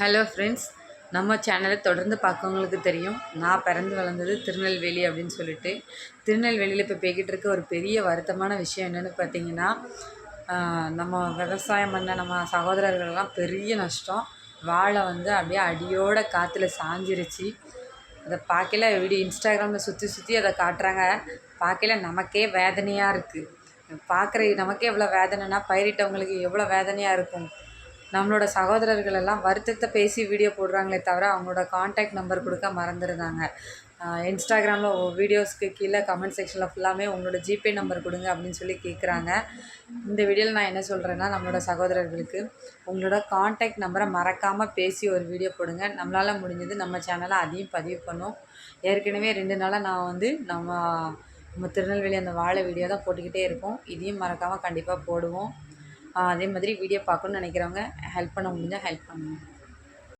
Hello friends நம்ம சேனலை தொடர்ந்து பார்க்கவங்களுக்கு தெரியும். நான் பிறந்து வளர்ந்தது திருநெல்வேலி அப்படின்னு சொல்லிட்டு. திருநெல்வேலியில் இப்போ போய்கிட்டு இருக்க ஒரு பெரிய வருத்தமான விஷயம் என்னென்னு பார்த்தீங்கன்னா நம்ம விவசாயம் பண்ண நம்ம சகோதரர்கள்லாம் பெரிய நஷ்டம். வாழை வந்து அப்படியே அடியோட காற்றுல சாஞ்சிருச்சு. அதை பார்க்கல வீடியோ இன்ஸ்டாகிராமில் சுற்றி சுற்றி அதை காட்டுறாங்க. பார்க்கல நமக்கே வேதனையாக இருக்குது பார்க்குற நமக்கே எவ்வளோ வேதனைனா பயிரிட்டவங்களுக்கு எவ்வளோ வேதனையாக இருக்கும். நம்மளோட சகோதரர்கள் எல்லாம் வருத்தத்தை பேசி வீடியோ போடுறாங்களே தவிர அவங்களோட காண்டாக்ட் நம்பர் கொடுக்க மறந்துருந்தாங்க இன்ஸ்டாகிராமில் வீடியோஸ்க்கு கீழே கமெண்ட் செக்ஷனில் ஃபுல்லாமே உங்களோட ஜிபே நம்பர் கொடுங்க அப்படின்னு சொல்லி கேட்குறாங்க இந்த வீடியோவில் நான் என்ன சொல்கிறேன்னா நம்மளோட சகோதரர்களுக்கு உங்களோட காண்டாக்ட் நம்பரை மறக்காமல் பேசி ஒரு வீடியோ போடுங்க. நம்மளால் முடிஞ்சது நம்ம சேனலை அதையும் பதிவு பண்ணோம். ஏற்கனவே ரெண்டு நாளாக நான் வந்து நம்ம நம்ம திருநெல்வேலி அந்த வாழை வீடியோ தான் போட்டுக்கிட்டே இருக்கோம். இதையும் மறக்காமல் கண்டிப்பாக போடுவோம். அதே மாதிரி வீடியோ பார்க்கணுன்னு நினைக்கிறவங்க ஹெல்ப் பண்ண முடிஞ்சால் ஹெல்ப் பண்ணுங்கள்